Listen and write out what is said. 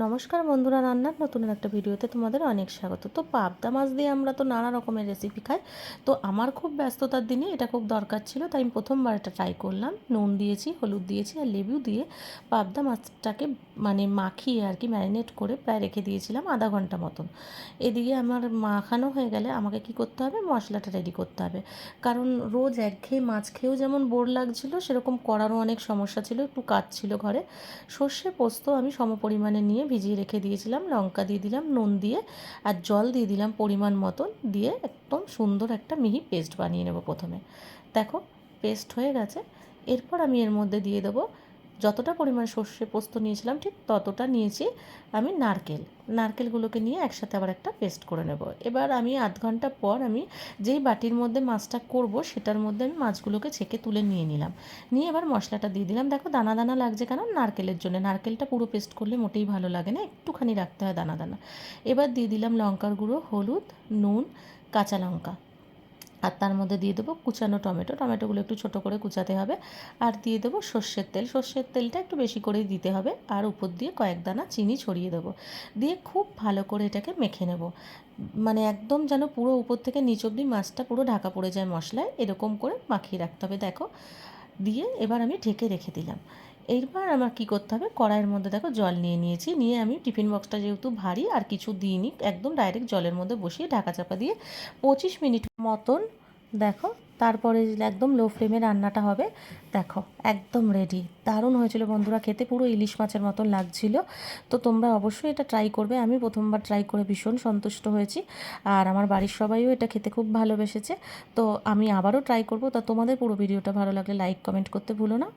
নমস্কার বন্ধুরা, রান্নার নতুন একটা ভিডিওতে তোমাদের অনেক স্বাগত। তো পাবদা মাছ দিয়ে আমরা তো নানা রকমের রেসিপি খাই। তো আমার খুব ব্যস্ততার দিনে এটা খুব দরকার ছিল, তাই আমি প্রথমবার এটা ট্রাই করলাম। নুন দিয়েছি, হলুদ দিয়েছি আর লেবু দিয়ে পাবদা মাছটাকে মানে মাখিয়ে আর কি ম্যারিনেট করে প্রায় রেখে দিয়েছিলাম আধা ঘণ্টা মতন। এদিকে আমার মাখানো হয়ে গেলে আমাকে কি করতে হবে? মশলাটা রেডি করতে হবে। কারণ রোজ একঘেয়ে মাছ খেয়েও যেমন বোর লাগছিল, সেরকম করারও অনেক সমস্যা ছিল, একটু কাজ ছিল ঘরে। সর্ষে পোস্ত আমি সমপরিমাণে নিয়ে ভিজিয়ে রেখে দিয়েছিলাম, লঙ্কা দিয়ে দিলাম, নুন দিয়ে আর জল দিয়ে দিলাম পরিমাণ মতন দিয়ে একদম সুন্দর একটা মিহি পেস্ট বানিয়ে নেব প্রথমে। দেখো, পেস্ট হয়ে গেছে। এরপর আমি এর মধ্যে দিয়ে দেবো যতটা পরিমাণ সর্ষে পোস্ত নিয়েছিলাম, ঠিক ততটা নিয়েছি আমি নারকেল। নারকেলগুলোকে নিয়ে একসাথে আবার একটা পেস্ট করে নেব। এবার আমি আধ ঘণ্টা পর আমি যেই বাটির মধ্যে মাছটা করব, সেটার মধ্যে আমি মাছগুলোকে ছেঁকে তুলে নিয়ে নিলাম। নিয়ে এবার মশলাটা দিয়ে দিলাম। দেখো দানা দানা লাগছে কেন? নারকেলের জন্য। নারকেলটা পুরো পেস্ট করলে মোটেই ভালো লাগে না। একটুখানি রাখতে হয় দানা দানা। এবার দিয়ে দিলাম লঙ্কার গুঁড়ো, হলুদ, নুন, কাঁচা লঙ্কা। আর তার মধ্যে দিয়ে দেবো কুচানো টমেটো। টমেটোগুলো একটু ছোটো করে কুচাতে হবে। আর দিয়ে দেবো সর্ষের তেল। সর্ষের তেলটা একটু বেশি করেই দিতে হবে। আর উপর দিয়ে কয়েক দানা চিনি ছড়িয়ে দেবো। দিয়ে খুব ভালো করে এটাকে মেখে নেব। মানে একদম যেন পুরো উপর থেকে নিচ অব্দি মাছটা পুরো ঢাকা পড়ে যায় মশলায়। এরকম করে মাখিয়ে রাখতে হবে, দেখো। দিয়ে এবার আমি ঢেকে রেখে দিলাম। এইবার আমার কি করতে হবে? কড়াইয়ের মধ্যে দেখো জল নিয়ে নিয়েছি। নিয়ে আমি টিফিন বক্সটা যেহেতু ভারী, আর কিছু দিইনি, একদম ডাইরেক্ট জলের মধ্যে বসিয়ে ঢাকা চাপা দিয়ে পঁচিশ মিনিট মতন দেখো, তারপরে একদম লো ফ্লেমে রান্নাটা হবে। দেখো, একদম রেডি দারুণ হয়েছিল বন্ধুরা, খেতে পুরো ইলিশ মাছের মতন লাগছিল। তো তোমরা অবশ্যই এটা ট্রাই করবে। আমি প্রথমবার ট্রাই করে ভীষণ সন্তুষ্ট হয়েছি, আর আমার বাড়ির সবাইও এটা খেতে খুব ভালোবেসেছে। তো আমি আবারও ট্রাই করব। তা তোমাদের পুরো ভিডিওটা ভালো লাগলে লাইক কমেন্ট করতে ভুলো না।